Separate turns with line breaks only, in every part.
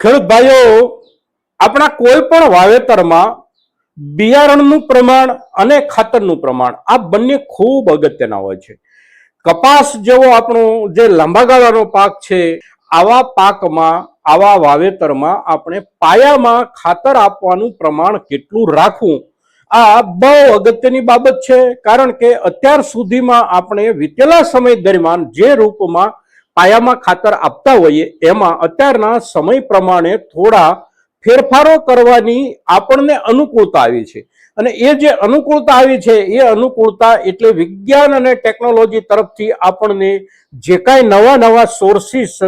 ખેડૂત ભાઈઓ, આપણા કોઈ પણ વાવેતરમાં બિયારણનું પ્રમાણ અને ખાતરનું પ્રમાણ, આ બંને ખૂબ અગત્યના હોય છે. કપાસ જેવો આપણો જે લાંબા ગાળાનો પાક છે, આવા પાકમાં, આવા વાવેતરમાં આપણે પાયામાં ખાતર આપવાનું પ્રમાણ કેટલું રાખવું, આ બહુ અગત્યની બાબત છે. કારણ કે અત્યાર સુધીમાં આપણે વીતેલા સમય દરમિયાન જે રૂપમાં પાયામાં ખાતર આપતા હોઈએ, એમાં અત્યારના સમય પ્રમાણે થોડા ફેરફારો કરવાની આપણને અનુકૂળતા આવી છે. અને એ જે અનુકૂળતા આવી છે, એ અનુકૂળતા એટલે વિજ્ઞાન અને ટેકનોલોજી તરફથી આપણને જે કાંઈ નવા નવા સોર્સિસ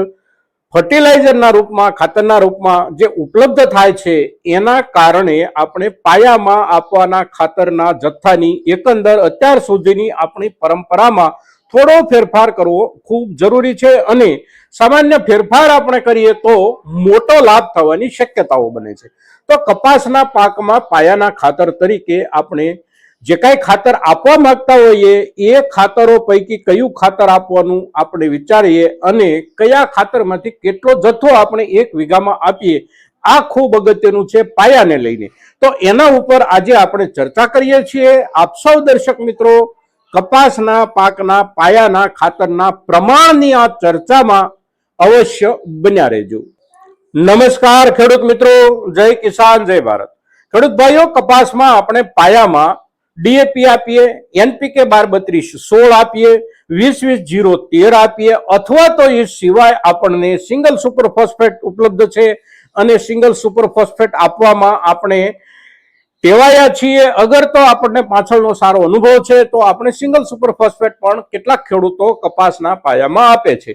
ફર્ટિલાઇઝરના રૂપમાં, ખાતરના રૂપમાં જે ઉપલબ્ધ થાય છે, એના કારણે આપણે પાયામાં આપવાના ખાતરના જથ્થાની એકંદર અત્યાર સુધીની આપણી પરંપરામાં થોડો ફેરફાર કરવો ખૂબ જરૂરી છે અને સામાન્ય ફેરફાર આપણે કરીએ તો મોટો લાભ થવાની શક્યતાઓ બને છે. તો કપાસના પાકમાં પાયાના ખાતર તરીકે આપણે જે કાંઈ ખાતર આપવા માંગતા હોઈએ એ ખાતરો પૈકી કયું ખાતર આપવાનું આપણે વિચારીએ અને કયા ખાતરમાંથી કેટલો જથ્થો આપણે એક વીઘામાં આપીએ, આ ખૂબ અગત્યનું છે પાયાને લઈને. તો એના ઉપર આજે આપણે ચર્ચા કરીએ છીએ. આપ સૌ દર્શક મિત્રો કપાસના, પાકના, પાયાના ખાતરના પ્રમાણની આ ચર્ચામાં અવશ્ય બન્યા રહેજો. નમસ્કાર ખેડૂત મિત્રો, જય કિસાન, જય ભારત. ખેડૂત ભાઈઓ, કપાસમાં આપણે પાયામાં ડીએપી આપીએ, એનપીકે બાર બત્રીસ સોળ આપીએ વીસ વીસ જીરો તેર આપીએ, અથવા તો એ સિવાય આપણને સિંગલ સુપર ફોસ્ફેટ ઉપલબ્ધ છે. અને સિંગલ સુપર ફોસ્ફેટ આપવામાં આપણે ટેવાયા છીએ. અગર તો આપણને પાછળનો સારો અનુભવ છે, તો આપણે સિંગલ સુપર ફોસ્ફેટ પણ કેટલાક ખેડૂતો કપાસના પાયામાં આપે છે.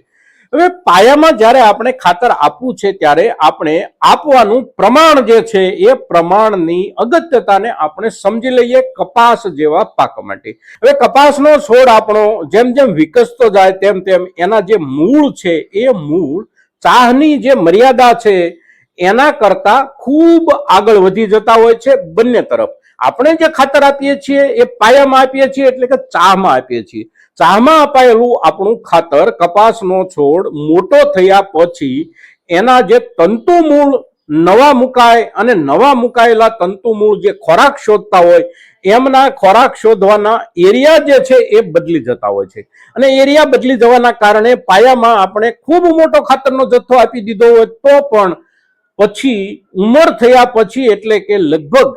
હવે પાયામાં જ્યારે આપણે ખાતર આપવું છે, ત્યારે આપણે આપવાનું પ્રમાણ જે છે, એ પ્રમાણની અગત્યતાને આપણે સમજી લઈએ કપાસ જેવા પાક માટે. હવે કપાસનો છોડ આપણો જેમ જેમ વિકસતો જાય, તેમ તેમ એના જે મૂળ છે, એ મૂળ ચાહની જે મર્યાદા છે એના કરતા ખૂબ આગળ વધી જતા હોય છે બંને તરફ. આપણે જે ખાતર આપીએ છીએ એ પાયામાં આપીએ છીએ એટલે કે ચાહમાં આપીએ છીએ. ચાહમાં અપાયેલું આપણું ખાતર કપાસનો છોડ મોટો થયા પછી એના જે તંતુ મૂળ નવા મુકાય અને નવા મુકાયેલા તંતુ મૂળ જે ખોરાક શોધતા હોય, એમના ખોરાક શોધવાના એરિયા જે છે એ બદલી જતા હોય છે. અને એરિયા બદલી જવાના કારણે પાયામાં આપણે ખૂબ મોટો ખાતરનો જથ્થો આપી દીધો હોય તો પણ પછી ઉંમર થયા પછી એટલે કે લગભગ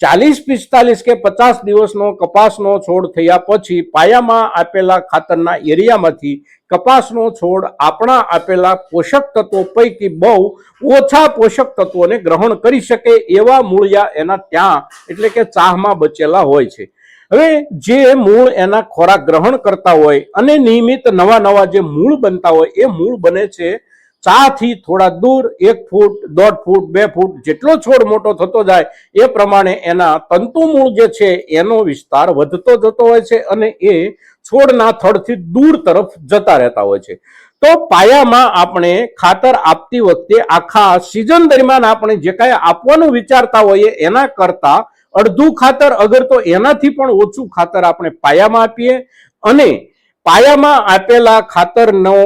ચાલીસ, પિસ્તાલીસ કે પચાસ દિવસનો કપાસનો છોડ થયા પછી પાયામાં આપેલા ખાતરના એરિયામાંથી કપાસનો છોડ આપણા આપેલા પોષક તત્વો પૈકી બહુ ઓછા પોષક તત્વોને ગ્રહણ કરી શકે એવા મૂળિયા એના ત્યાં એટલે કે ચાહમાં બચેલા હોય છે. હવે જે મૂળ એના ખોરાક ગ્રહણ કરતા હોય અને નિયમિત નવા નવા જે મૂળ બનતા હોય એ મૂળ બને છે ચાથી થોડા દૂર, એક ફૂટ, દોઢ ફૂટ, બે ફૂટ જેટલો છોડ મોટો થતો જાય, એ પ્રમાણે એના તંતુ મૂળ જે છે, એનો વિસ્તાર વધતો જતો હોય છે અને એ છોડના થડથી દૂર તરફ જતા રહેતા હોય છે. તો પાયામાં આપણે ખાતર આપતી વખતે આખા સિઝન દરમિયાન આપણે જે કાંઈ આપવાનું વિચારતા હોઈએ, એના કરતા અડધું ખાતર, અગર તો એનાથી પણ ઓછું ખાતર આપણે પાયામાં આપીએ અને પાયામાં આપેલા ખાતરનો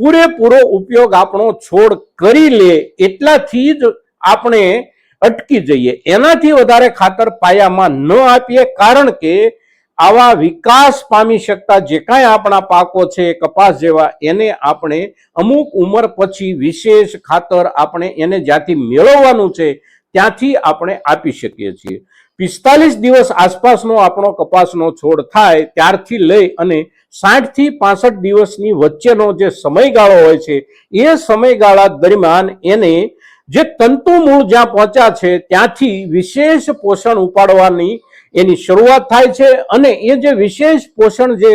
પૂરેપૂરો ઉપયોગ આપણો છોડ કરી લે એટલાથી જ આપણે અટકી જઈએ. એનાથી વધારે ખાતર પાયામાં ન આપીએ કારણ કે આવા વિકાસ પામી શકતા જે કાંઈ આપણા પાકો છે, કપાસ જેવા, એને આપણે અમુક ઉંમર પછી વિશેષ ખાતર આપણે એને જ્યાંથી મેળવવાનું છે, ત્યાંથી આપણે આપી શકીએ છીએ. પિસ્તાલીસ દિવસ આસપાસનો આપણો કપાસનો છોડ થાય, ત્યારથી લઈ અને સાઠથી પાસઠ દિવસની વચ્ચેનો જે સમયગાળો હોય છે, એ સમયગાળા દરમિયાન એને જે તંતુ મૂળ જ્યાં પહોંચ્યા છે, ત્યાંથી વિશેષ પોષણ ઉપાડવાની એની શરૂઆત થાય છે અને એ જે વિશેષ પોષણ જે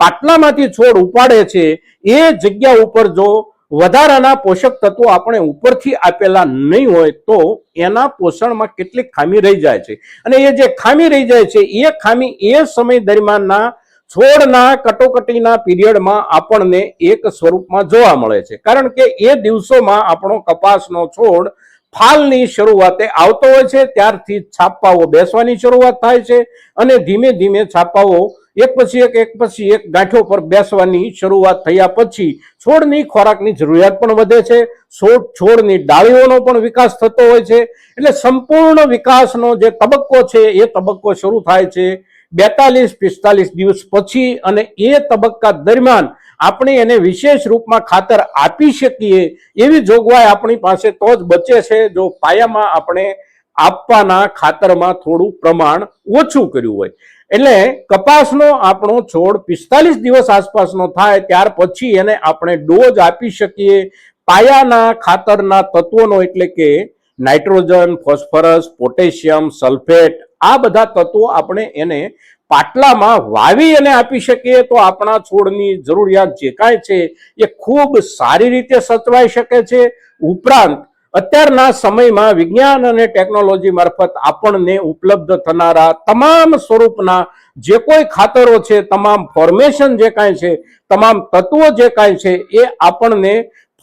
પાટલામાંથી છોડ ઉપાડે છે, એ જગ્યા ઉપર જો વધારાના પોષક તત્વો આપણે ઉપરથી આપેલા નહીં હોય, તો એના પોષણમાં કેટલીક ખામી રહી જાય છે. અને એ જે ખામી રહી જાય છે, એ ખામી એ સમય દરમિયાનના છોડના કટોકટીના પીરિયડમાં આપણને એક સ્વરૂપમાં જોવા મળે છે. કારણ કે એ દિવસોમાં આપણો કપાસનો છોડ ફાલની શરૂઆતે આવતો હોય છે, ત્યારથી છાપાઓ બેસવાની શરૂઆત થાય છે અને ધીમે ધીમે છાપાઓ એક પછી એક એક પછી એક ગાંઠો પર બેસવાની શરૂઆત થયા પછી છોડની ખોરાકની જરૂરિયાત પણ વધે છે. છોડ, છોડની ડાળીઓનો પણ વિકાસ થતો હોય છે. એટલે સંપૂર્ણ વિકાસનો જે તબક્કો છે, એ તબક્કો શરૂ થાય છે. બેતાલીસ પિસ્તાલીસ દિવસ પછી અને એ તબક્કા દરમિયાન આપણે એને વિશેષ રૂપમાં ખાતર આપી શકીએ એવી જોગવાઈ આપણી પાસે તો જ બચે છે. જો પાયામાં આપણે આપવાના ખાતરમાં થોડું પ્રમાણ ઓછું કર્યું હોય. એટલે કપાસનો આપણો છોડ પિસ્તાલીસ દિવસ આસપાસનો થાય ત્યાર પછી એને આપણે ડોઝ આપી શકીએ. પાયાના ખાતરના તત્વોનો એટલે કે નાઇટ્રોજન, ફોસ્ફરસ, પોટેશિયમ, સલ્ફેટ આ બધા તત્વો આપણે એને પાટલામાં વાવી અને આપી શકીએ તો આપણા છોડની જરૂરિયાત જે કાંઈ છે એ ખૂબ સારી રીતે સચવાઈ શકે છે. ઉપરાંત, અત્યારના સમયમાં વિજ્ઞાન અને ટેકનોલોજી મારફત આપણને ઉપલબ્ધ થનારા તમામ સ્વરૂપના જે કોઈ ખાતરો છે, તમામ ફોર્મેશન જે કાંઈ છે, તમામ તત્વો જે કાંઈ છે, એ આપણને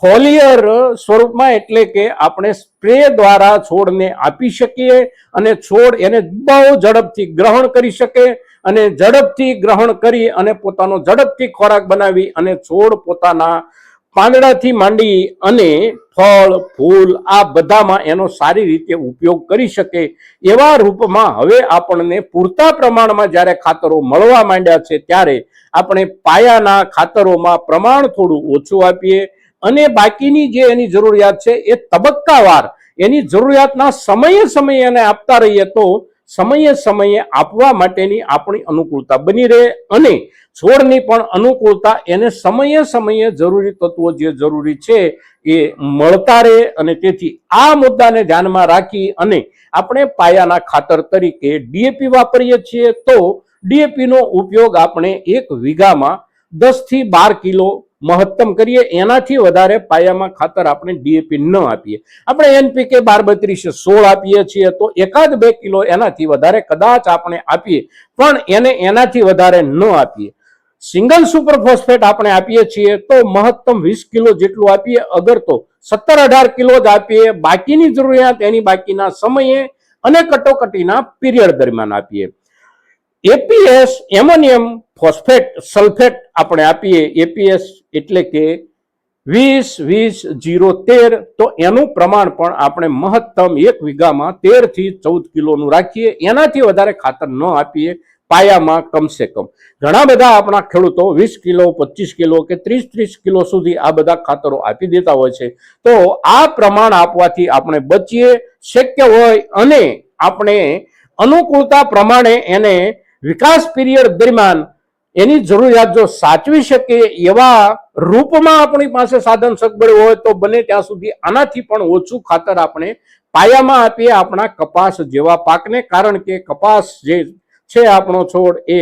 ફોલિયર સ્વરૂપમાં એટલે કે આપણે સ્પ્રે દ્વારા છોડને આપી શકીએ અને છોડ એને બહુ ઝડપથી ગ્રહણ કરી શકે અને ઝડપથી ગ્રહણ કરી અને પોતાનો ઝડપથી ખોરાક બનાવી અને છોડ પોતાના પાંદડાથી માંડી અને ફળ, ફૂલ આ બધામાં એનો સારી રીતે ઉપયોગ કરી શકે એવા રૂપમાં હવે આપણને પૂરતા પ્રમાણમાં જ્યારે ખાતરો મળવા માંડ્યા છે ત્યારે આપણે પાયાના ખાતરોમાં પ્રમાણ થોડું ઓછું આપીએ અને બાકીની જે એની જરૂરિયાત છે એ તબક્કાવાર એની જરૂરિયાતના સમયે સમયે એને આપતા રહીએ તો સમયે સમયે આપવા માટેની આપણી અનુકૂળતા બની રહે અને છોડની પણ અનુકૂળતા એને સમયે સમયે જરૂરી તત્વો જે જરૂરી છે એ મળતા રહે અને તેથી આ મુદ્દાને ધ્યાનમાં રાખી અને આપણે પાયાના ખાતર તરીકે ડીએપી વાપરીએ છીએ તો ડીએપીનો ઉપયોગ આપણે એક વીઘામાં દસથી બાર કિલો મહત્તમ કરીએ. એનાથી વધારે પાયામાં ખાતર આપણે ડીએપી ન આપીએ. આપણે એનપીકે બાર બત્રીસે સોળ આપીએ છીએ તો એકાદ બે કિલો એનાથી વધારે કદાચ આપણે આપીએ. પણ એને એનાથી વધારે ન આપીએ. સિંગલ સુપર ફોસ્ફેટ આપણે આપીએ છીએ તો મહત્તમ વીસ કિલો જેટલું આપીએ. અગર તો સત્તર અઢાર કિલો જ આપીએ. બાકીની જરૂરિયાત એની બાકીના સમયે અને કટોકટીના પીરિયડ દરમિયાન આપીએ. એપીએસ એમોનિયમ ફોસ્ફેટ સલ્ફેટ આપણે આપીએ એપીએસ એટલે કે વીસ વીસ જીરો તેર તો એનું પ્રમાણ પણ આપણે મહત્તમ એક વીઘામાં તેરથી ચૌદ કિલોનું રાખીએ. એનાથી વધારે ખાતર ન આપીએ. પાયામાં કમસે કમ. ઘણા બધા આપણા ખેડૂતો વીસ કિલો, પચીસ કિલો કે ત્રીસ ત્રીસ કિલો સુધી આ બધા ખાતરો આપી દેતા હોય છે. તો આ પ્રમાણ આપવાથી આપણે બચીએ, શક્ય હોય અને આપણે અનુકૂળતા પ્રમાણે એને વિકાસ પીરિયડ દરમિયાન એની જરૂરિયાત જો સાચવી શકે એવા રૂપમાં આપણી પાસે સાધન સગવડ હોય તો બને ત્યાં સુધી આનાથી પણ ઓછું ખાતર આપણે પાયામાં આપીએ આપણા કપાસ જેવા પાકને, કારણ કે કપાસ જે છે આપણો છોડ એ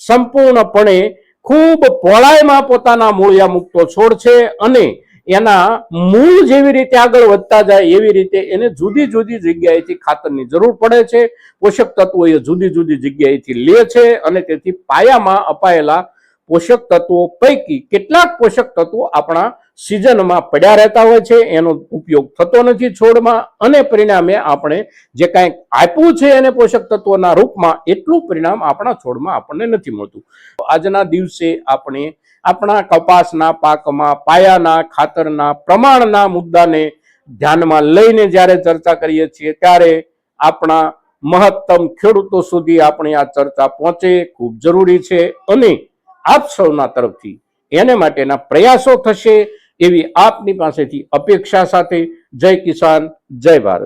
સંપૂર્ણપણે ખૂબ પહોળાઈમાં પોતાના મૂળિયા મૂકતો છોડ છે અને એના મૂળ જેવી રીતે આગળ વધતા જાય એવી રીતે એને જુદી જુદી જગ્યાએથી ખાતરની જરૂર પડે છે. પોષક તત્વો એ જુદી જુદી જગ્યાએથી લે છે અને તેથી પાયામાં અપાયેલા પોષક તત્વો પૈકી કેટલાક પોષક તત્વો આપણા સિઝનમાં પડ્યા રહેતા હોય છે. એનો ઉપયોગ થતો નથી છોડમાં અને પરિણામે આપણે જે કાંઈક આપ્યું છે એને પોષક તત્વોના રૂપમાં એટલું પરિણામ આપણા છોડમાં આપણને નથી મળતું. આજના દિવસે આપણે આપણા કપાસના પાકમાં, પાયાના, ખાતરના પ્રમાણના મુદ્દાને ધ્યાનમાં લઈને જ્યારે ચર્ચા કરીએ છીએ, ત્યારે આપણા મહત્તમ ખેડૂતો સુધી આપણી આ ચર્ચા પહોંચે, ખૂબ જરૂરી છે અને આપ સૌના તરફથી એને માટેના પ્રયાસો થશે એવી આપની પાસેથી અપેક્ષા સાથે જય કિસાન, જય ભારત.